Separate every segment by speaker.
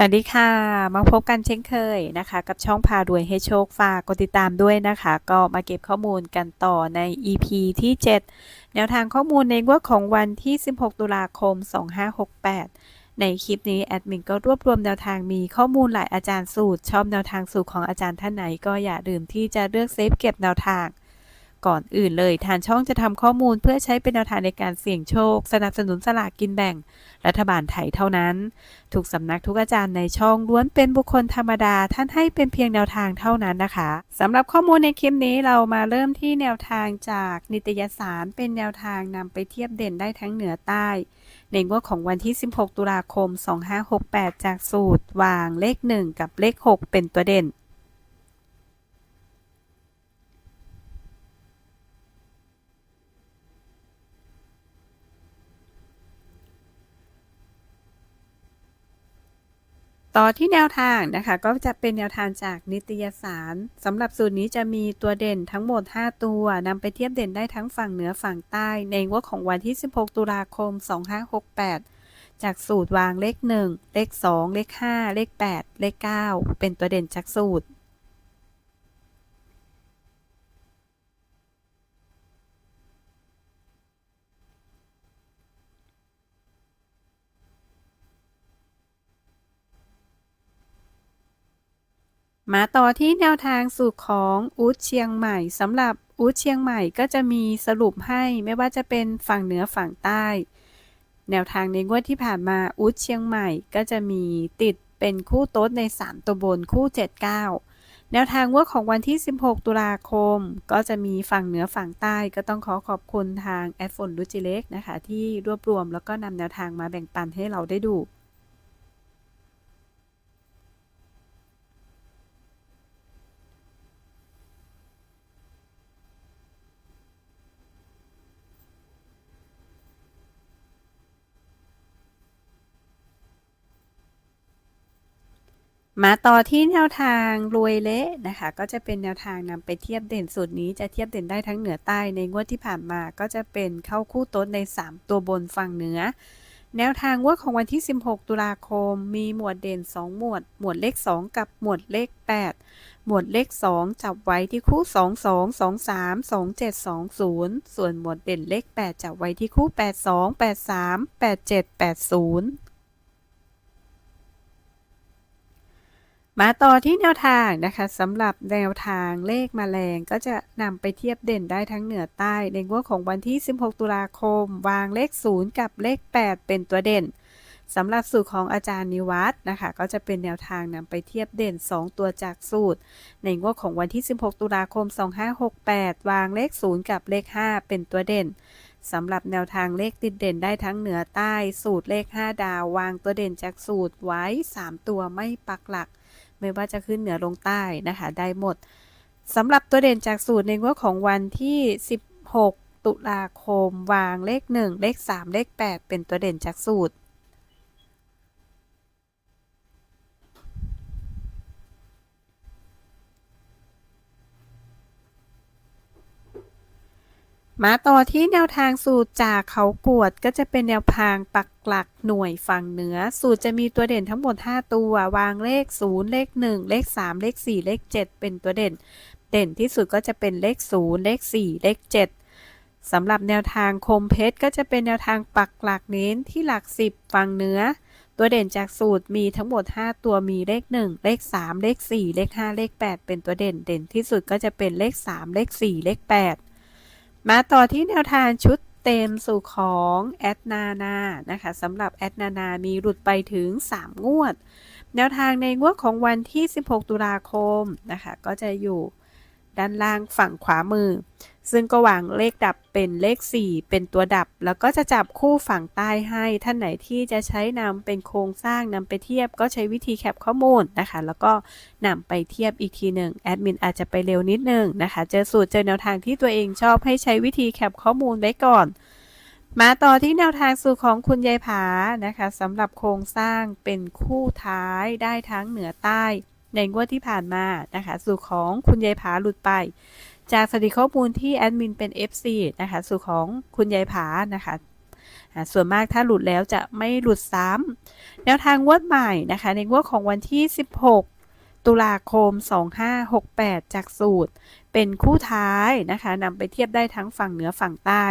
Speaker 1: สวัสดีค่ะ มาพบกันเช่นเคยนะคะ กับช่องพารวยให้โชคฝากกดติดตามด้วยนะคะ ก็มาเก็บข้อมูลกันต่อใน EP ที่ 7 แนวทางข้อมูลในงวดของวันที่ 16 ตุลาคม 2568 ในคลิปนี้แอดมินก็รวบรวมแนวทางมีข้อมูลหลายอาจารย์สูตร ชอบแนวทางสูตรของอาจารย์ท่านไหน ก็อย่าลืมที่จะเลือกเซฟเก็บแนวทาง ก่อนอื่นเลยทางช่องจะทำข้อมูลเพื่อใช้เป็นแนวทางในการเสี่ยงโชค สนับสนุนสลากกินแบ่ง รัฐบาลไทยเท่านั้น ทุกสำนักทุกอาจารย์ในช่องล้วนเป็นบุคคลธรรมดา ท่านให้เป็นเพียงแนวทางเท่านั้นนะคะสำหรับข้อมูลในคลิปนี้เรามาเริ่มที่แนวทางจากนิตยสารเป็นแนวทางนำไปเทียบเด่นได้ทั้งเหนือใต้ในงวดของวันที่ 16 ตุลาคม 2568 จากสูตรวางเลข 1 กับเลข 6 เป็นตัวเด่น ต่อที่แนวทางนะคะ ก็จะเป็นแนวทางจากนิตยสารสำหรับสูตรนี้จะมีตัวเด่นทั้งหมด 5 ตัวนำไปเทียบเด่นได้ทั้งฝั่งเหนือฝั่งใต้ ในงวดของวันที่ 16 ตุลาคม 2568 จากสูตรวางเลข 1 เลข 2 เลข 5 เลข 8 เลข 9 เป็นตัวเด่นจากสูตร มาต่อที่แนวทางสูตรของอูดเชียงใหม่สำหรับอูดเชียงใหม่ก็จะมีสรุปให้ไม่ว่าจะเป็นฝั่งเหนือฝั่งใต้ แนวทางในงวดที่ผ่านมาอูดเชียงใหม่ก็จะมีติดเป็นคู่โต๊ดใน 3 ตัวบนคู่ 79 แนวทางงวของวันที่ 16 ตุลาคม ก็จะมีฝั่งเหนือฝั่งใต้ก็ต้องขอขอบคุณทางแอดฟนดูจิเล็กนะคะ ที่รวบรวมแล้วก็นำแนวทางมาแบ่งปันให้เราได้ดู มาต่อที่แนวทางรวยเละนะคะ ก็จะเป็นแนวทางนำไปเทียบเด่นสูตรนี้จะเทียบเด่นได้ทั้งเหนือใต้ในงวดที่ผ่านมาก็จะเป็นเข้าคู่โต๊ดใน 3 ตัวบนฝั่งเหนือ แนวทางงวดของวันที่ 16 ตุลาคม มีหมวดเด่น 2 หมวด หมวดเลข 2 กับหมวดเลข 8 หมวดเลข 2 จับไว้ที่คู่ 2 2 2 3 2 7 2 0 ส่วนหมวดเด่นเลข 8 จับไว้ที่คู่ 8 2 8 3 8 7 8 0 มาต่อที่แนวทางนะคะสำหรับแนวทางเลขมแมลงก็จะนำไปเทียบเด่นได้ทั้งเหนือใต้ในงวดของวันที่ 16 ตุลาคม วางเลข 0 กับเลข 8 เป็นตัวเด่นสำหรับสูตรของอาจารย์นิวัฒน์นะคะ ก็จะเป็นแนวทางนำไปเทียบเด่น 2 ตัวจากสูตร ในงวดของวันที่ 16 ตุลาคม 2568 วางเลข 0 กับเลข 5 เป็นตัวเด่นสำหรับแนวทางเลขติดเด่นได้ทั้งเหนือใต้สูตรเลข 5 ดาว วางตัวเด่นจากสูตรไว้ 3 ตัวไม่ปักหลัก ไม่ว่าจะขึ้นเหนือลงใต้นะคะ ได้หมดสำหรับตัวเด่นจากสูตรในงวดของวันที่ 16 ตุลาคม วางเลข 1 เลข 3 เลข 8 เป็นตัวเด่นจากสูตร มาต่อที่แนวทางสูตรจากเขากวดก็จะเป็นแนวทางปักหลักหน่วยฝั่งเหนือ สูตรจะมีตัวเด่นทั้งหมด 5 ตัว วางเลข 0 เลข 1 เลข 3 เลข 4 เลข 7 เป็นตัวเด่น เด่นที่สุดก็จะเป็นเลข 0 เลข 4 เลข 7สำหรับแนวทางคมเพชรก็จะเป็นแนวทางปักหลักเน้นที่หลัก 10 ฝั่งเหนือ ตัวเด่นจากสูตรมีทั้งหมด 5 ตัวมีเลข 1 เลข 3 เลข 4 เลข 5 เลข 8 เป็นตัวเด่น เด่นที่สุดก็จะเป็นเลข 3 เลข 4 เลข 8 มาต่อที่แนวทางชุดเต็มสู่ของแอดนานานะคะสำหรับแอดนานามีหลุดไปถึง 3 งวด แนวทางในงวดของวันที่ 16 ตุลาคมนะคะก็จะอยู่ ด้านล่างฝั่งขวามือ ซึ่งก็วางเลขดับเป็นเลข 4 เป็นตัวดับ แล้วก็จะจับคู่ฝั่งใต้ให้ ท่านไหนที่จะใช้นำเป็นโครงสร้างนำไปเทียบ ก็ใช้วิธีแคปข้อมูลนะคะ แล้วก็นำไปเทียบอีกทีหนึ่งแอดมินอาจจะไปเร็วนิดนึงนะคะ เจอสูตรเจอแนวทางที่ตัวเองชอบให้ใช้วิธีแคปข้อมูลไว้ก่อนมาต่อที่แนวทางสูตรของคุณยายผานะคะสำหรับโครงสร้างเป็นคู่ท้ายได้ทั้งเหนือใต้ ในงวดที่ผ่านมานะคะสูตรของคุณยายผาหลุดไป จากสถิติข้อมูลที่แอดมินเป็น FC นะคะสูตรของคุณยายผานะคะส่วนมากถ้าหลุดแล้วจะไม่หลุดซ้ำแนวทางงวดใหม่นะคะในงวดของวันที่ 16 ตุลาคม 2568 จากสูตร เป็นคู่ท้ายนะคะนำไปเทียบได้ทั้งฝั่งเหนือฝั่งใต้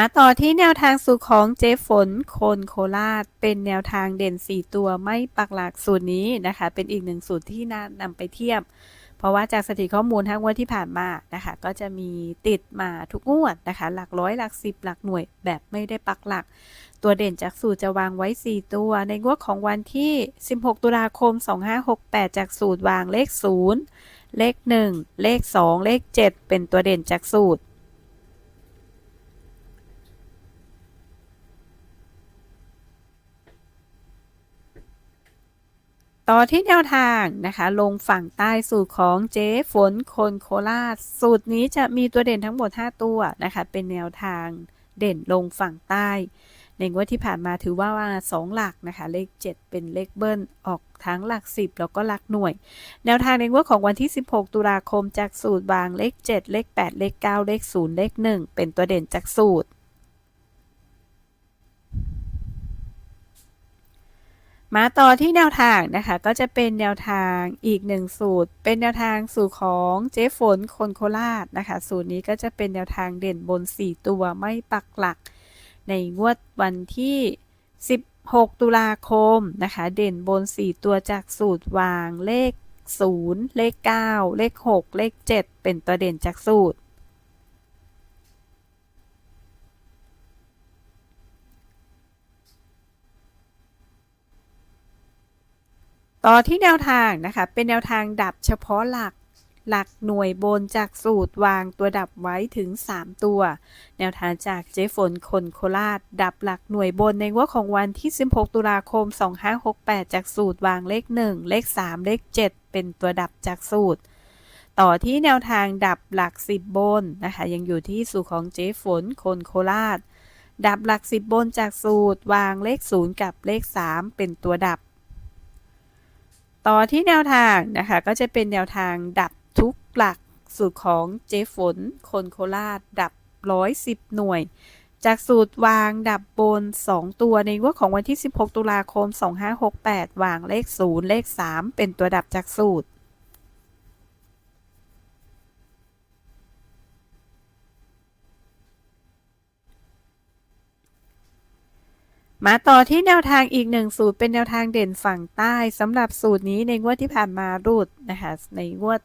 Speaker 1: มาต่อที่แนวทางสู่ของเจฝนโคนโคราช เป็นแนวทางเด่น 4 ตัวไม่ปักหลักสูตรนี้นะคะ เป็นอีกหนึ่งสูตรที่น่านำไปเทียบ เพราะว่าจากสถิติข้อมูลทั้งงวดที่ผ่านมานะคะ ก็จะมีติดมาทุกงวดนะคะ หลักร้อยหลักสิบหลักหน่วยแบบไม่ได้ปักหลัก ตัวเด่นจากสูตรจะวางไว้ 4 ตัว ในงวดของวันที่ 16 ตุลาคม 2568 จากสูตรวางเลข 0 เลข 1 เลข 2 เลข 7 เป็นตัวเด่นจากสูตร ต่อที่แนวทางนะคะ ลงฝั่งใต้สูตรของเจ๊ฝนคนโคราชสูตรนี้จะมีตัวเด่นทั้งหมด 5 ตัวนะคะ เป็นแนวทางเด่นลงฝั่งใต้ ในงวดที่ผ่านมาถือว่าว่าสองหลักนะคะ เลข 7 เป็นเลขเบิ้ลออกทั้งหลัก 10 แล้วก็หลักหน่วย แนวทางในงวดของวันที่ 16 ตุลาคมจากสูตรวางเลข 7 เลข 8 เลข 9 เลข 0 เลข 1 เป็นตัวเด่นจากสูตร มาต่อที่แนวทางนะคะ ก็จะเป็นแนวทางอีกหนึ่งสูตร เป็นแนวทางสูตรของเจ๊ฝนคนโคราชนะคะ สูตรนี้ก็จะเป็นแนวทางเด่นบน 4 ตัวไม่ปักหลัก ในงวดวันที่ 16 ตุลาคมนะคะ เด่นบน 4 ตัวจากสูตรวางเลข 0 เลข 9 เลข 6 เลข 7 เป็นตัวเด่นจากสูตร ต่อที่แนวทางนะคะ เป็นแนวทางดับเฉพาะหลักหลักหน่วยบนจากสูตรวางตัวดับไว้ถึง 3 ตัว แนวทางจากเจ๊ฝนคนโคราช ดับหลักหน่วยบนในงวของวันที่ 16 ตุลาคม 2568 จากสูตรวางเลข 1 เลข 3 เลข 7 เป็นตัวดับจากสูตร ต่อที่แนวทางดับหลัก 10 บนนะคะ ยังอยู่ที่สูตรของเจ๊ฝนคนโคราช ดับหลัก 10 บนจากสูตรวางเลข 0 กับเลข 3 เป็นตัวดับ ต่อที่แนวทางนะคะก็จะเป็นแนวทางดับทุกหลักสูตรของเจฝนคนโคราชดับ 110 หน่วย จากสูตรวางดับบน 2 ตัวในงวดของวันที่ 16 ตุลาคม 2568 วางเลข 0 เลข 3 เป็นตัวดับจากสูตร มาต่อที่แนวทางอีกหนึ่งสูตรเป็นแนวทางเด่นฝั่งใต้สำหรับสูตรนี้ในงวดที่ผ่านมารูดนะคะในงวด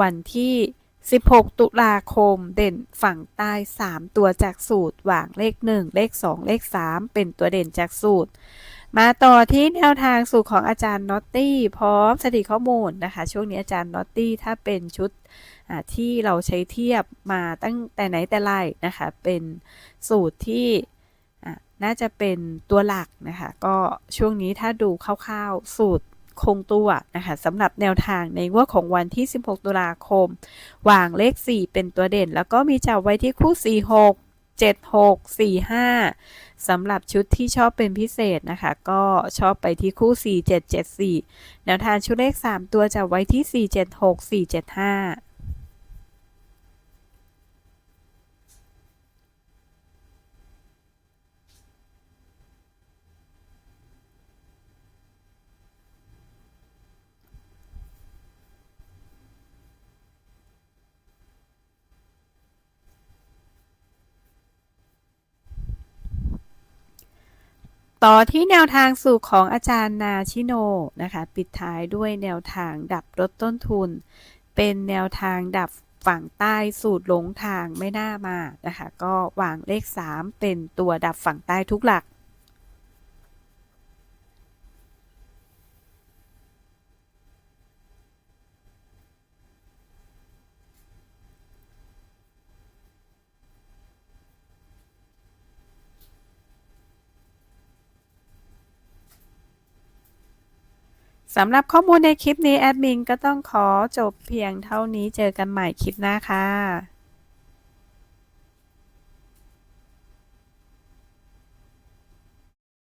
Speaker 1: วันที่ 16 ตุลาคมเด่นฝั่งใต้ 3 ตัวจากสูตรวางเลข 1 เลข 2 เลข 3 เป็นตัวเด่นจากสูตร มาต่อที่แนวทางสูตรของอาจารย์นอตตี้พร้อมสถิติข้อมูลนะคะ ช่วงนี้อาจารย์นอตตี้ถ้าเป็นชุดที่เราใช้เทียบมาตั้งแต่ไหนแต่ไรนะคะ เป็นสูตรที่ น่าจะเป็นตัวหลักนะคะ ก็ช่วงนี้ถ้าดูคร่าวๆ สูตรคงตัวนะคะสำหรับแนวทางในงวดของวันที่ 16 ตุลาคม วางเลข 4 เป็นตัวเด่น แล้วก็มีจับไว้ที่คู่ 46 76 45สำหรับชุดที่ชอบเป็นพิเศษนะคะ ก็ชอบไปที่คู่ 4774แนวทางชุดเลข 3 ตัวจับไว้ที่ 476 ต่อที่แนวทางสู่ของอาจารย์นาชิโนนะคะ ปิดท้ายด้วยแนวทางดับลดต้นทุน เป็นแนวทางดับฝั่งใต้สูตรหลงทางไม่น่ามานะคะ ก็วางเลข 3 เป็นตัวดับฝั่งใต้ทุกหลัก สำหรับข้อมูลในคลิปนี้แอดมินก็ต้องขอจบเพียงเท่านี้เจอกันใหม่คลิปหน้าค่ะ